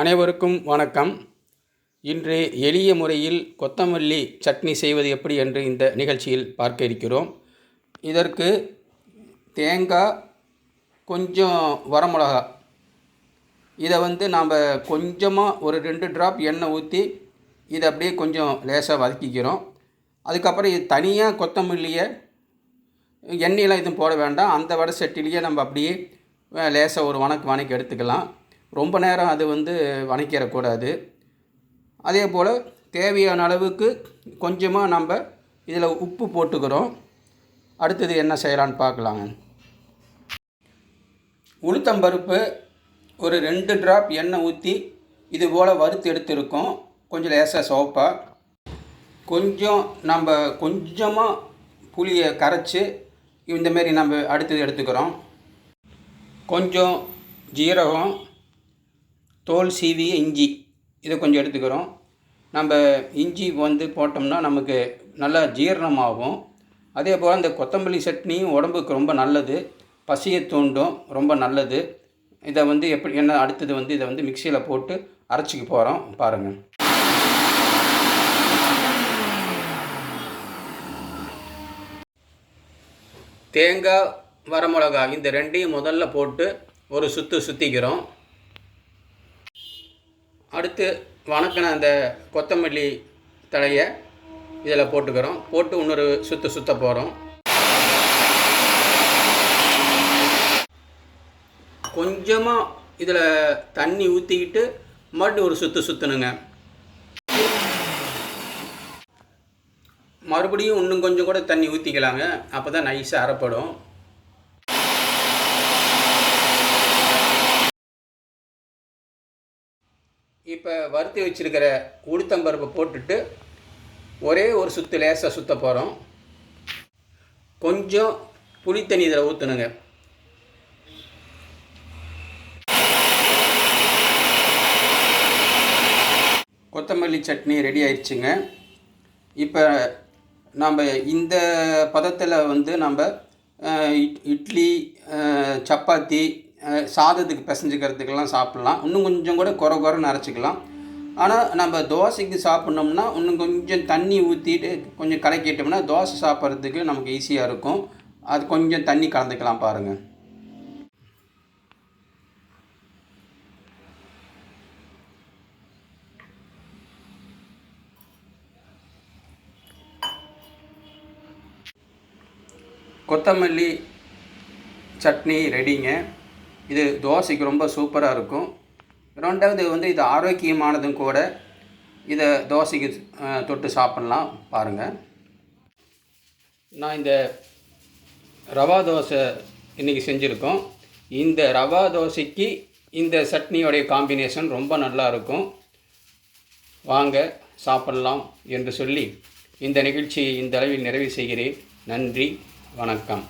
அனைவருக்கும் வணக்கம். இன்று எளிய முறையில் கொத்தமல்லி சட்னி செய்வது எப்படி என்று இந்த நிகழ்ச்சியில் பார்க்க இருக்கிறோம். இதற்கு தேங்காய் கொஞ்சம் வரமிளகா. இதை வந்து நாம் கொஞ்சமாக ஒரு ரெண்டு ட்ராப் எண்ணெய் ஊற்றி இதை அப்படியே கொஞ்சம் லேசாக வதக்கிக்கிறோம். அதுக்கப்புறம் இது தனியாக கொத்தமல்லியை எண்ணெயெலாம் எதுவும் போட வேண்டாம். அந்த வடை சட்டிலேயே நம்ம அப்படியே லேசாக ஒரு வணக்கு வணக்கி எடுத்துக்கலாம். ரொம்ப நேரம் அது வந்து வணக்கிடக்கூடாது அதே போல் தேவையான அளவுக்கு கொஞ்சமாக நம்ம இதில் உப்பு போட்டுக்கிறோம். அடுத்தது என்ன செய்யலான்னு பார்க்கலாங்க. உளுத்தம்பருப்பு ஒரு ரெண்டு ட்ராப் எண்ணெய் ஊற்றி இது போல் வறுத்து எடுத்துருக்கோம். கொஞ்சம் லேசாக சோப்பாக கொஞ்சம் நம்ம கொஞ்சமாக புளியை கரைச்சி இந்தமாரி நம்ம அடுத்தது எடுத்துக்கிறோம். கொஞ்சம் ஜீரகம் தோல் சீவிய இஞ்சி இதை கொஞ்சம் எடுத்துக்கிறோம். நம்ம இஞ்சி வந்து போட்டோம்னா நமக்கு நல்லா ஜீரணமாகும். அதே போல் இந்த கொத்தமல்லி சட்னியும் உடம்புக்கு ரொம்ப நல்லது. பசியை தூண்டும் ரொம்ப நல்லது. இதை வந்து எப்படி என்ன அடுத்தது வந்து இதை வந்து மிக்சியில் போட்டு அரைச்சிக்க போகிறோம் பாருங்கள் தேங்காய் வரமிளகா இந்த ரெண்டையும் முதல்ல போட்டு ஒரு சுற்று சுற்றிக்கிறோம் அடுத்து வணக்கின அந்த கொத்தமல்லி தழையை இதில் போட்டுக்கிறோம். போட்டு இன்னொரு சுற்று சுற்ற போகிறோம் கொஞ்சமாக இதில் தண்ணி ஊற்றிக்கிட்டு மறுபடியும் ஒரு சுற்று சுற்றணுங்க மறுபடியும் இன்னும் கொஞ்சம் கூட தண்ணி ஊற்றிக்கலாங்க அப்போ தான் நைஸாக அரைப்படும். இப்போ வறுத்து வச்சுருக்கிற உளுத்தம்பருப்பை போட்டுட்டு ஒரே ஒரு சுற்று லேசாக சுற்ற போகிறோம் கொஞ்சம் புளித்தண்ணி இதில் ஊற்றணுங்க கொத்தமல்லி சட்னி ரெடி ஆயிடுச்சுங்க. இப்போ நம்ம இந்த பதத்தில் வந்து நம்ம இட் இட்லி சப்பாத்தி சாதத்துக்கு பிசைஞ்சிக்கிறதுக்கெல்லாம் சாப்பிட்லாம். இன்னும் கொஞ்சம் கூட குறை குறைன்னு அரைச்சிக்கலாம் ஆனால் நம்ம தோசைக்கு சாப்பிட்ணோம்னா இன்னும் கொஞ்சம் தண்ணி ஊற்றிட்டு கொஞ்சம் கலக்கிட்டோம்னா தோசை சாப்பிட்றதுக்கு நமக்கு ஈஸியாக இருக்கும். அது கொஞ்சம் தண்ணி கலந்துக்கலாம் பாருங்கள் கொத்தமல்லி சட்னி ரெடிங்க இது தோசைக்கு ரொம்ப சூப்பராக இருக்கும். ரெண்டாவது வந்து இது ஆரோக்கியமானதும் கூட. இதை தோசைக்கு தொட்டு சாப்பிட்லாம் பாருங்கள் நான் இந்த ரவா தோசை இன்றைக்கி செஞ்சுருக்கோம். இந்த ரவா தோசைக்கு இந்த சட்னியோடைய காம்பினேஷன் ரொம்ப நல்லா இருக்கும். வாங்க சாப்பிட்லாம் என்று சொல்லி இந்த நிகழ்ச்சியை இந்த அளவில் நிறைவு செய்கிறேன். நன்றி வணக்கம்.